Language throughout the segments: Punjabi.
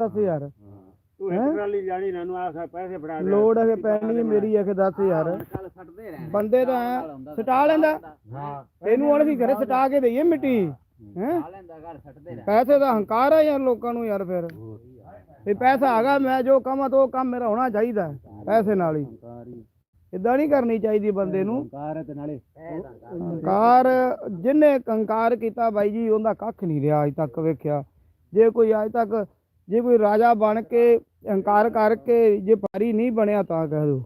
10000 ਤੂੰ ਇੱਕ ਟਰਾਲੀ ਜਾਣੀ ਨਾ ਨੂੰ ਆਖਾ ਪੈਸੇ ਫੜਾ ਦੇ। ਲੋੜ ਹੈ ਪੈਣੀ ਹੈ ਮੇਰੀ ਹੈ ਕਿ 10000 ਕੱਲ ਛੱਡਦੇ ਰਹਿਣ। ਬੰਦੇ ਤਾਂ ਐਂ ਸਟਾ ਲੈਂਦਾ। ਹਾਂ। ਇਹਨੂੰ ਹੁਣ ਕੀ ਕਰੇ ਸਟਾ ਕੇ ਦਈਏ ਮਿੱਟੀ। ਹੈ। ਆ ਲੈਂਦਾ ਘਰ ਛੱਡਦੇ ਰਹਿਣ। ਪੈਸੇ ਦਾ ਹੰਕਾਰ ਹੈ ਯਾਰ ਲੋਕਾਂ ਨੂੰ ਯਾਰ ਫਿਰ। ਵੀ ਪੈਸਾ ਹੈਗਾ ਮੈਂ ਜੋ ਕਮਾਂ ਤਾਂ ਕੰਮ ਮੇਰਾ ਹੋਣਾ ਚਾਹੀਦਾ ਹੈ, ਪੈਸੇ ਨਾਲ ਹੀ। ਇਦਾਂ ਨਹੀਂ ਕਰਨੀ ਚਾਹੀਦੀ ਬੰਦੇ ਨੂੰ। ਤੇ ਨਾਲੇ ਹੰਕਾਰ ਜਿਹਨੇ ਹੰਕਾਰ ਕੀਤਾ ਬਾਈ ਜੀ ਉਹਦਾ ਕੱਖ ਨਹੀਂ ਰਿਹਾ ਅਜ ਤੱਕ ਵੇਖਿਆ। ਜੇ ਕੋਈ ਅਜ ਤੱਕ ਜੇ ਕੋਈ ਰਾਜਾ ਬਣ ਕੇ ਹੰਕਾਰ ਕਰਕੇ ਜੇ ਭਾਰੀ ਨਹੀਂ ਬਣਿਆ ਤਾਂ ਕਹਿ ਦੋ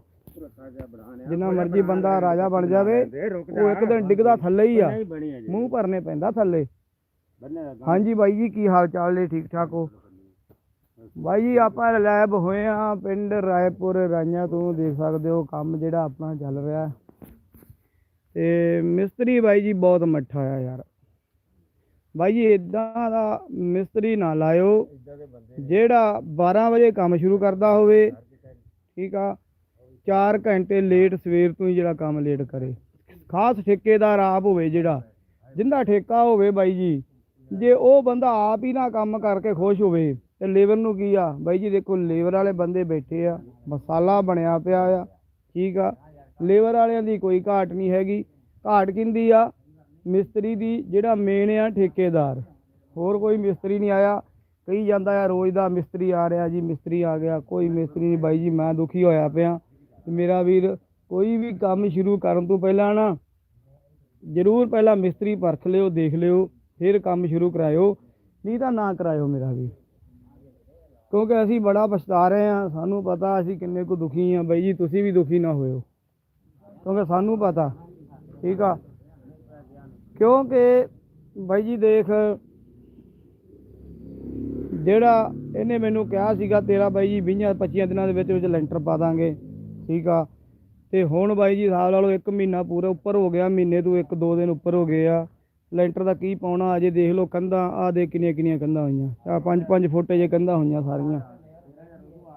ਜਿੰਨਾ ਮਰਜ਼ੀ ਬੰਦਾ ਰਾਜਾ ਬਣ ਜਾਵੇ ਉਹ ਇੱਕ ਦਿਨ ਡਿੱਗਦਾ ਥੱਲੇ ਹੀ ਆ। ਮੂੰਹ ਭਰਨੇ ਪੈਂਦਾ ਥੱਲੇ। ਹਾਂਜੀ ਬਾਈ ਜੀ ਕੀ ਹਾਲ ਚਾਲ ਨੇ? ਠੀਕ ਠਾਕ ਹੋ? ਬਾਈ ਜੀ ਆਪਾਂ ਲੈਬ ਹੋਏ ਆ ਪਿੰਡ ਰਾਏਪੁਰ ਰਾਈਆਂ ਤੋਂ ਦੇਖ ਸਕਦੇ ਹੋ ਕੰਮ ਜਿਹੜਾ ਆਪਣਾ ਚੱਲ ਰਿਹਾ। ਤੇ ਮਿਸਤਰੀ ਬਾਈ ਜੀ ਬਹੁਤ ਮੱਠਾ ਆ ਯਾਰ। ਬਾਈ ਜੀ ਇਦਾਂ ਦਾ ਮਿਸਤਰੀ ਨਾ ਲਾਇਓ। ਜਿਹੜਾ 12 ਵਜੇ ਕੰਮ ਸ਼ੁਰੂ ਕਰਦਾ ਹੋਵੇ, ਠੀਕ ਆ 4 ਘੰਟੇ ਲੇਟ ਸਵੇਰ ਤੋਂ ਹੀ ਜਿਹੜਾ ਕੰਮ ਲੇਟ ਕਰੇ। ਖਾਸ ਠੇਕੇਦਾਰ ਆਪ ਹੋਵੇ ਜਿਹੜਾ, ਜਿੰਦਾ ਠੇਕਾ ਹੋਵੇ ਬਾਈ ਜੀ, ਜੇ ਉਹ ਬੰਦਾ ਆਪ ਹੀ ਨਾ ਕੰਮ ਕਰਕੇ ਖੁਸ਼ ਹੋਵੇ, ਤੇ ਲੇਬਰ ਨੂੰ ਕੀ ਆ? ਬਾਈ ਜੀ, ਦੇਖੋ, ਲੇਬਰ ਵਾਲੇ ਬੰਦੇ ਬੈਠੇ ਆ, ਮਸਾਲਾ ਬਣਿਆ ਪਿਆ ਆ, ਠੀਕ ਆ। ਲੇਬਰ ਵਾਲਿਆਂ ਦੀ ਕੋਈ ਘਾਟ ਨਹੀਂ ਹੈਗੀ। ਘਾਟ ਕਿੰਦੀ ਆ? ਮਿਸਤਰੀ ਦੀ ਜਿਹੜਾ ਮੇਨ ਆ ਠੇਕੇਦਾਰ। ਹੋਰ ਕੋਈ ਮਿਸਤਰੀ ਨਹੀਂ ਆਇਆ। ਕਹੀ ਜਾਂਦਾ ਆ, ਰੋਜ਼ ਦਾ ਮਿਸਤਰੀ ਆ ਰਿਹਾ ਜੀ, ਮਿਸਤਰੀ ਆ ਗਿਆ। ਕੋਈ ਮਿਸਤਰੀ ਨਹੀਂ, ਬਾਈ ਜੀ, ਮੈਂ ਦੁਖੀ ਹੋਇਆ ਪਿਆ। ਮੇਰਾ ਵੀਰ ਕੋਈ ਵੀ ਕੰਮ ਸ਼ੁਰੂ ਕਰਨ ਤੋਂ ਪਹਿਲਾਂ ਨਾ, ਜ਼ਰੂਰ ਪਹਿਲਾਂ ਮਿਸਤਰੀ ਪਰਖ ਲਿਓ, ਦੇਖ ਲਿਓ, ਫਿਰ ਕੰਮ ਸ਼ੁਰੂ ਕਰਾਇਓ। ਨਹੀਂ ਤਾਂ ਨਾ ਕਰਾਇਓ ਮੇਰਾ ਵੀ ਕਿਉਂਕਿ ਅਸੀਂ ਬੜਾ ਪਛਤਾ ਰਹੇ ਹਾਂ। ਸਾਨੂੰ ਪਤਾ ਅਸੀਂ ਕਿੰਨੇ ਕੁ ਦੁਖੀ ਹਾਂ। ਬਾਈ ਜੀ, ਤੁਸੀਂ ਵੀ ਦੁਖੀ ਨਾ ਹੋਇਓ। ਕਿਉਂਕਿ ਸਾਨੂੰ ਪਤਾ, ਠੀਕ ਆ? ਕਿਉਂਕਿ ਬਾਈ ਜੀ ਦੇਖ, ਜਿਹੜਾ ਇਹਨੇ ਮੈਨੂੰ ਕਿਹਾ ਸੀਗਾ, ਤੇਰਾ ਬਾਈ ਜੀ 20 25 ਦਿਨਾਂ ਦੇ ਵਿੱਚ ਵਿੱਚ ਲੈਂਟਰ ਪਾ ਦਾਂਗੇ, ਠੀਕ ਆ। ਤੇ ਹੁਣ ਬਾਈ ਜੀ ਹਿਸਾਬ ਲਾ ਲਓ 1 ਮਹੀਨਾ ਪੂਰਾ ਉੱਪਰ ਹੋ ਗਿਆ, ਮਹੀਨੇ ਤੋਂ 1-2 ਦਿਨ ਉੱਪਰ ਹੋ ਗਏ ਆ। ਲੈਂਟਰ ਦਾ ਕੀ ਪਾਉਣਾ, ਅਜੇ ਦੇਖ ਲਓ ਕੰਧਾਂ ਆ ਦੇ ਕਿੰਨੀਆਂ ਕਿੰਨੀਆਂ ਕੰਧਾਂ ਹੋਈਆਂ। ਆ 5-5 ਫੁੱਟ ਜੇ ਕੰਧਾਂ ਹੋਈਆਂ ਸਾਰੀਆਂ।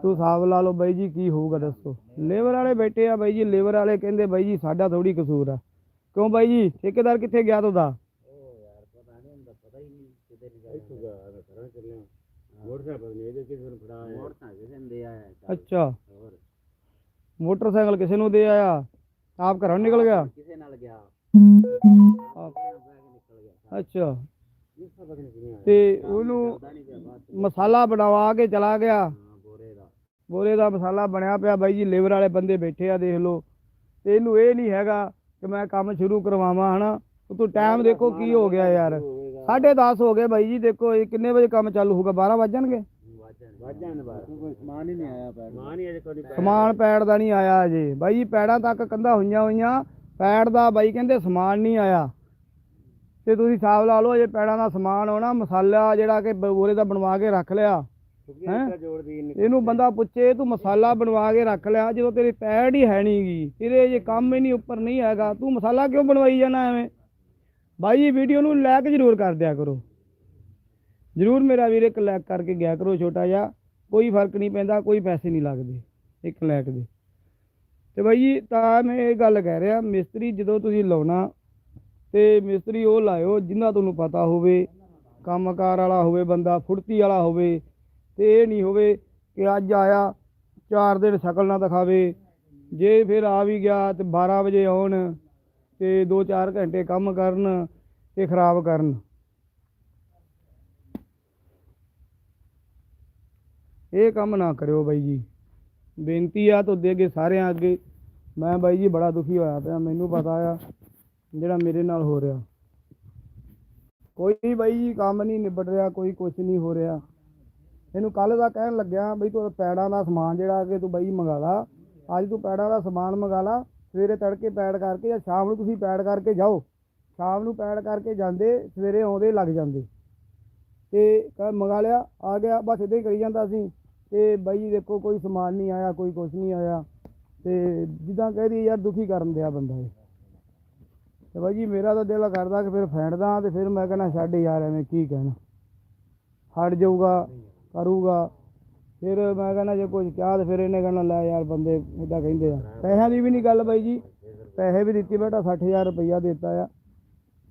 ਤੂੰ ਹਿਸਾਬ ਲਾ ਲਓ ਬਾਈ ਜੀ ਕੀ ਹੋਊਗਾ, ਦੱਸੋ। ਲੇਬਰ ਵਾਲੇ ਬੈਠੇ ਆ ਬਾਈ ਜੀ, ਲੇਬਰ ਵਾਲੇ ਕਹਿੰਦੇ ਬਾਈ ਜੀ ਸਾਡਾ ਥੋੜੀ ਕਸੂਰ ਆ। ਕਿਉਂ ਬਾਈ ਜੀ? ਠੇਕੇਦਾਰ ਕਿੱਥੇ ਗਿਆ ਤੁਹਾਡਾ? ਮੋਟਰਸਾਈਕਲ ਪਤਾ ਨਹੀਂ ਇਹਦੇ ਕਿਸੇ ਨੂੰ ਫੜਾ ਆਇਆ। ਹੋਰ ਤਾਂ ਕਿਸੇ ਨੇ ਦੇ ਆਇਆ ਅੱਛਾ। ਮੋਟਰਸਾਈਕਲ ਕਿਸੇ ਨੂੰ ਦੇ ਆਇਆ? ਆਪ ਘਰੋਂ ਨਿਕਲ ਗਿਆ? ਕਿਸੇ ਨਾਲ ਗਿਆ। ਆਪ- ਅੱਛਾ। ਤੇ ਉਹਨੂੰ ਮਸਾਲਾ ਬਣਵਾ ਕੇ ਚਲਾ ਗਿਆ। ਹਾਂ ਬੋਰੇ ਦਾ। ਬੋਰੇ ਦਾ ਮਸਾਲਾ ਬਣਿਆ ਪਿਆ ਬਾਈ ਜੀ ਲੇਬਰ ਵਾਲੇ ਬੰਦੇ ਬੈਠੇ ਆ ਦੇਖ ਲਓ। ਤੇ ਇਹਨੂੰ ਇਹ ਨਹੀਂ ਹੈਗਾ ਕਿ ਮੈਂ ਕੰਮ ਸ਼ੁਰੂ ਕਰਵਾਵਾਂ ਹਨਾ? ਤੂੰ ਟਾਈਮ ਦੇਖੋ ਕੀ ਹੋ ਗਿਆ ਯਾਰ। 10:30 ਹੋ ਗਏ ਬਾਈ ਜੀ ਦੇਖੋ ਇਹ ਕਿੰਨੇ ਵਜੇ ਕੰਮ ਚਾਲੂ ਹੋਊਗਾ? 12 ਵੱਜਣਗੇ ਸਮਾਨ ਹੀ ਨਹੀਂ ਆਇਆ ਸਮਾਨ ਹੀ ਅਜੇ ਕੋਈ ਨਹੀਂ ਸਮਾਨ ਪੈੜ ਦਾ ਨਹੀਂ ਆਇਆ ਅਜੇ। ਬਾਈ ਜੀ ਪੈੜਾਂ ਤੱਕ ਕੰਧਾਂ ਹੋਈਆਂ ਹੋਈਆਂ। ਪੈੜ ਦਾ ਬਾਈ ਕਹਿੰਦੇ ਸਮਾਨ ਨਹੀਂ ਆਇਆ। ਤੇ ਤੁਸੀਂ ਹਿਸਾਬ ਲਾ ਲਓ ਅਜੇ ਪੈੜਾਂ ਦਾ ਸਮਾਨ ਹੋਣਾ ਮਸਾਲਾ ਜਿਹੜਾ ਕਿ ਬੋਰੇ ਦਾ ਬਣਵਾ ਕੇ ਰੱਖ ਲਿਆ। ਹੈਂ? ਜੋੜਦੀ ਇਹਨੇ ਇਹਨੂੰ ਬੰਦਾ ਪੁੱਛੇ ਤੂੰ ਮਸਾਲਾ ਬਣਵਾ ਕੇ ਰੱਖ ਲਿਆ ਜਦੋਂ ਤੇਰੀ ਪੈੜ ਹੀ ਹੈ ਨਹੀਂਗੀ ਤੇਰੇ ਜੇ ਕੰਮ ਹੀ ਨਹੀਂ ਉੱਪਰ ਨਹੀਂ ਹੈਗਾ। ਤੂੰ ਮਸਾਲਾ ਕਿਉਂ ਬਣਵਾਈ ਜਾਣਾ ਐਵੇਂ? ਬਾਈ ਜੀ ਵੀਡੀਓ ਨੂੰ ਲਾਇਕ ਜ਼ਰੂਰ ਕਰ ਦਿਆ ਕਰੋ। ਜ਼ਰੂਰ ਮੇਰਾ ਵੀਰ ਇੱਕ ਲਾਇਕ ਕਰਕੇ ਗਿਆ ਕਰੋ ਛੋਟਾ ਜਿਹਾ। ਕੋਈ ਫ਼ਰਕ ਨਹੀਂ ਪੈਂਦਾ ਕੋਈ ਪੈਸੇ ਨਹੀਂ ਲੱਗਦੇ। ਇੱਕ ਲਾਇਕ ਦੇ। ਤੇ ਬਾਈ ਜੀ ਤਾਂ ਮੈਂ ਇਹ ਗੱਲ ਕਹਿ ਰਿਹਾ ਮਿਸਤਰੀ ਜਦੋਂ ਤੁਸੀਂ ਲਾਉਣਾ ਤੇ ਮਿਸਤਰੀ ਉਹ ਲਾਇਓ ਜਿੰਨਾ ਤੁਹਾਨੂੰ ਪਤਾ ਹੋਵੇ ਕੰਮਕਾਰ ਵਾਲਾ ਹੋਵੇ ਬੰਦਾ ਫੁਰਤੀ ਵਾਲਾ ਹੋਵੇ ਤੇ ਇਹ ਨਹੀਂ ਹੋਵੇ ਕਿ ਅੱਜ ਆਇਆ, ਚਾਰ ਦਿਨ ਸ਼ਕਲ ਨਾ ਦਿਖਾਵੇ। ਜੇ ਫਿਰ ਆ ਵੀ ਗਿਆ ਤੇ 12 ਵਜੇ ਆਉਣ ਤੇ 2-4 ਘੰਟੇ ਕੰਮ ਕਰਨ ਤੇ ਖਰਾਬ ਕਰਨ। ਇਹ ਕੰਮ ਨਾ ਕਰਿਓ ਬਾਈ ਜੀ। ਬੇਨਤੀ ਆ ਤੁਹਾਡੇ ਅੱਗੇ ਸਾਰਿਆਂ ਅੱਗੇ। ਮੈਂ ਬਾਈ ਜੀ ਬੜਾ ਦੁਖੀ ਹੋਇਆ ਪਿਆ, ਮੈਨੂੰ ਪਤਾ ਆ ਜਿਹੜਾ ਮੇਰੇ ਨਾਲ ਹੋ ਰਿਹਾ। ਕੋਈ ਬਾਈ ਜੀ ਕੰਮ ਨਹੀਂ ਨਿਬੜ ਰਿਹਾ, ਕੋਈ ਕੁਝ ਨਹੀਂ ਹੋ ਰਿਹਾ। ਇਹਨੂੰ ਕੱਲ ਦਾ ਕਹਿਣ ਲੱਗਿਆ ਬਈ ਤੂੰ ਪੈੜਾਂ ਦਾ ਸਮਾਨ ਜਿਹੜਾ ਕਿ ਤੂੰ ਬਈ ਮੰਗਾ ਲਾ। ਅੱਜ ਤੂੰ ਪੈੜਾਂ ਦਾ ਸਮਾਨ ਮੰਗਾ ਲਾ, ਸਵੇਰੇ ਤੜਕੇ ਪੈੜ ਕਰਕੇ ਜਾਂ ਸ਼ਾਮ ਨੂੰ ਤੁਸੀਂ ਪੈੜ ਕਰਕੇ ਜਾਓ। ਸ਼ਾਮ ਨੂੰ ਪੈੜ ਕਰਕੇ ਜਾਂਦੇ, ਸਵੇਰੇ ਆਉਂਦੇ, ਲੱਗ ਜਾਂਦੇ। ਤੇ ਕਹ ਮੰਗਾ ਲਿਆ, ਆ ਗਿਆ, ਬਸ ਇਦਾਂ ਹੀ ਕਰੀ ਜਾਂਦਾ ਸੀ। ਤੇ ਬਾਈ ਦੇਖੋ ਕੋਈ ਸਮਾਨ ਨਹੀਂ ਆਇਆ, ਕੋਈ ਕੁਝ ਨਹੀਂ ਆਇਆ। ਤੇ ਜਿੱਦਾਂ ਕਹਿ ਦਈਏ ਯਾਰ ਦੁਖੀ ਕਰਨ ਦਿਆ ਬੰਦਾ ਇਹ। ਤੇ ਬਾਈ ਜੀ ਮੇਰਾ ਤਾਂ ਦਿਲ ਕਰਦਾ ਕਿ ਫਿਰ ਫੈਂਡਦਾ ਤੇ ਫਿਰ ਮੈਂ ਕਹਿੰਦਾ ਛੱਡ ਯਾਰ, ਐਵੇਂ ਕੀ ਕਹਿਣਾ। ਹਟ ਜਾਊਗਾ। ਕਰੂਗਾ। ਫਿਰ ਮੈਂ ਕਹਿੰਦਾ ਜੇ ਕੁਝ ਕਿਹਾ ਤੇ ਫਿਰ ਇਹਨੇ ਕਹਿਣਾ, ਲੈ ਯਾਰ ਬੰਦੇ ਇਦਾਂ ਕਹਿੰਦੇ ਆ। ਪੈਸਿਆਂ ਦੀ ਵੀ ਨਹੀਂ ਗੱਲ ਬਾਈ ਜੀ। ਪੈਸੇ ਵੀ ਦਿੱਤੇ ਬੇਟਾ 60000 ਰੁਪਈਆ ਦਿੱਤਾ ਆ।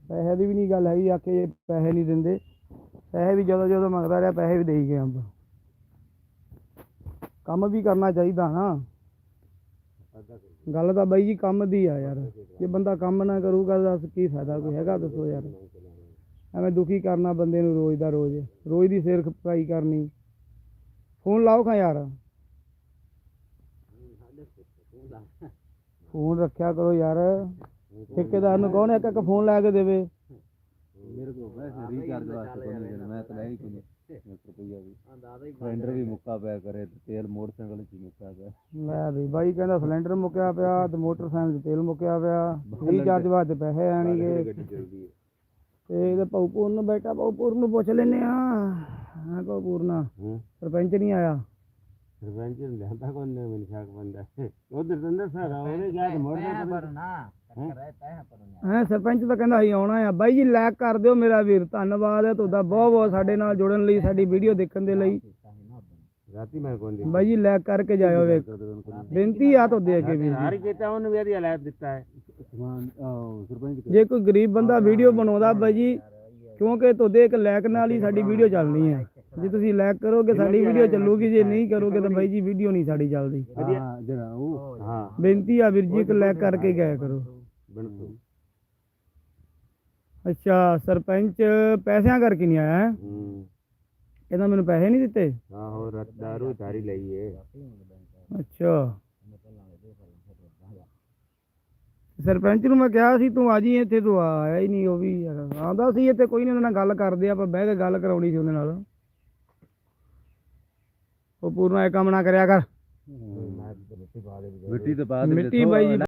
ਪੈਸੇ ਦੀ ਵੀ ਨਹੀਂ ਗੱਲ ਹੈਗੀ ਆ ਕਿ ਪੈਸੇ ਨਹੀਂ ਦਿੰਦੇ। ਪੈਸੇ ਵੀ ਜਦੋਂ ਜਦੋਂ ਮੰਗਦਾ ਰਿਹਾ, ਪੈਸੇ ਵੀ ਦੇਈ ਗਏ ਆਪਾਂ ਕੰਮ ਵੀ ਕਰਨਾ ਚਾਹੀਦਾ ਨਾ। ਗੱਲ ਤਾਂ ਬਾਈ ਜੀ ਕੰਮ ਦੀ ਆ ਯਾਰ। ਜੇ ਬੰਦਾ ਕੰਮ ਨਾ ਕਰੂਗਾ ਤਾਂ ਦੱਸ ਕੀ ਫਾਇਦਾ, ਕੋਈ ਹੈਗਾ ਦੱਸੋ ਯਾਰ। ਐਵੇਂ ਦੁਖੀ ਕਰਨਾ ਬੰਦੇ ਨੂੰ ਰੋਜ਼ ਦਾ ਰੋਜ਼। ਰੋਜ਼ ਦੀ ਸਿਰ ਖਪਾਈ ਕਰਨੀ। ਫੋਨ ਲਾਓ ਖਾਂ ਯਾਰ। ਫੋਨ ਰੱਖਿਆ ਕਰੋ ਯਾਰ। ਠੇਕੇਦਾਰ ਨੂੰ ਕੌਣ ਇੱਕ ਇੱਕ ਫੋਨ ਲੈ ਕੇ ਦੇਵੇ। ਮੇਰੇ ਕੋਲ ਪੈਸੇ ਰੀਚਾਰਜ ਵਾਸਤੇ ਕੋਈ ਨਹੀਂ ਮੈਂ ਤਾਂ ਲੈ ਹੀ ਕੋਈ ਰੁਪਈਆ ਵੀ। ਸਿਲੰਡਰ ਵੀ ਮੁੱਕਾ ਪਿਆ ਕਰੇ ਤੇਲ ਮੋਟਰਸਾਈਕਲ 'ਚ ਮੁੱਕਾ ਪਿਆ। ਲੈ ਵੀ ਬਾਈ ਕਹਿੰਦਾ ਸਿਲੰਡਰ ਮੁੱਕਿਆ ਪਿਆ ਤੇ ਮੋਟਰਸਾਈਕਲ 'ਚ ਤੇਲ ਮੁੱਕਿਆ ਪਿਆ। ਰੀਚਾਰਜ ਵਾਸਤੇ ਪੈਸੇ ਆਣਗੇ ਗੱਡੀ ਚੱਲਦੀ ਹੈ। ਤੇ ਇਹਦੇ ਭਾਊਪੂਰ ਨੂੰ ਬੈਠਾ ਭਾਊਪੂਰ ਨੂੰ ਪੁੱਛ ਲੈਨੇ ਆ ਹਾਂ ਭਾਊਪੂਰ ਨਾ ਹੂੰ। ਸਰਪੰਚ ਨਹੀਂ ਆਇਆ। ਸਰਪੰਚ ਨੇ ਲਿਆਂਦਾ ਕੋਈ ਨਹੀਂ ਮੈਨੂੰ ਸ਼ੱਕ ਬੰਦਾ ਉਧਰ ਤੰਦਰ ਸਾਰਾ ਉਹਨੇ ਜਾ ਕੇ ਨਾ ਰਹੇ ਪੈਸੇ ਪਰ ਨਾ ਹੈ? ਸਰਪੰਚ ਤਾਂ ਕਹਿੰਦਾ ਅਸੀਂ ਆਉਣਾ ਆ। ਬਾਈ ਜੀ ਲਾਇਕ ਕਰ ਦਿਓ ਮੇਰਾ ਵੀਰ। ਧੰਨਵਾਦ ਹੈ ਤੁਹਾਡਾ। ਬਹੁਤ ਬਹੁਤ ਸਾਡੇ ਨਾਲ ਜੁੜਨ ਲਈ ਸਾਡੀ ਵੀਡੀਓ ਦੇਖਣ ਦੇ ਲਈ। ਰਾਤੀ ਮੈਂ ਕੋਈ ਬਾਈ ਜੀ ਲਾਇਕ ਕਰਕੇ ਜਾਇਓ ਵੇਖ। ਬੇਨਤੀ ਆ ਤੁਹਾਡੇ ਅੱਗੇ ਵੀਰ ਜੀ। ਸਾਰੀ ਕੀਤਾ ਉਹਨੇ ਵੀ ਇਹਦੀ ਲੈ ਦਿੱਤਾ ਹੈ। ਸਮਾਨ ਸਰਪੰਚ ਜੇ ਕੋਈ ਗਰੀਬ ਬੰਦਾ ਵੀਡੀਓ ਬਣਾਉਂਦਾ ਬਾਈ ਜੀ ਕਿਉਂਕਿ ਤੁਹਾਡੇ ਇੱਕ ਲਾਇਕ ਨਾਲ ਹੀ ਸਾਡੀ ਵੀਡੀਓ ਚੱਲਣੀ ਹੈ। ਜੇ ਤੁਸੀਂ ਲਾਇਕ ਕਰੋਗੇ ਸਾਡੀ ਵੀਡੀਓ ਚੱਲੂਗੀ। ਜੇ ਨਹੀਂ ਕਰੋਗੇ ਤਾਂ ਬਾਈ ਜੀ ਵੀਡੀਓ ਨਹੀਂ ਸਾਡੀ ਚੱਲਦੀ। ਹਾਂ ਜਿਹੜਾ ਉਹ ਹਾਂ। ਬੇਨਤੀ ਆ ਵੀਰ ਜੀ ਇੱਕ ਲਾਇਕ ਕਰਕੇ ਗਾਇਆ ਕਰੋ। ਅੱਛਾ ਸਰਪੰਚ ਪੈਸਿਆਂ ਕਰਕੇ ਨਹੀਂ ਆਇਆ ਹੈਂ? ਕਹਿੰਦਾ ਮੈਨੂੰ ਪੈਸੇ ਨਹੀਂ ਦਿੱਤੇ? ਆਹੋ ਰਤ ਦਾਰੂ ਤਾਰੀ ਲਈ ਏ। ਅੱਛਾ। ਸਰਪੰਚ ਨੂੰ ਮੈਂ ਕਿਹਾ ਸੀ ਤੂੰ ਆ ਜੀ ਇੱਥੇ ਤੂੰ ਆਇਆ ਹੀ ਨਹੀਂ। ਉਹ ਵੀ ਯਾਰ ਆਂਦਾ ਸੀ ਇੱਥੇ ਕੋਈ ਨਹੀਂ ਉਹਦੇ ਨਾਲ ਗੱਲ ਕਰਦੇ ਆ, ਆਪਾਂ ਬਹਿ ਕੇ ਗੱਲ ਕਰਾਉਣੀ ਸੀ ਉਹਦੇ ਨਾਲ। ਉਹ ਪੂਰਨਾ ਇਹ ਕੰਮ ਨਾ ਕਰਿਆ ਕਰ। ਮਿੱਟੀ ਤੇ ਪਾ ਦੇ ਮਿੱਟੀ ਬਾਈ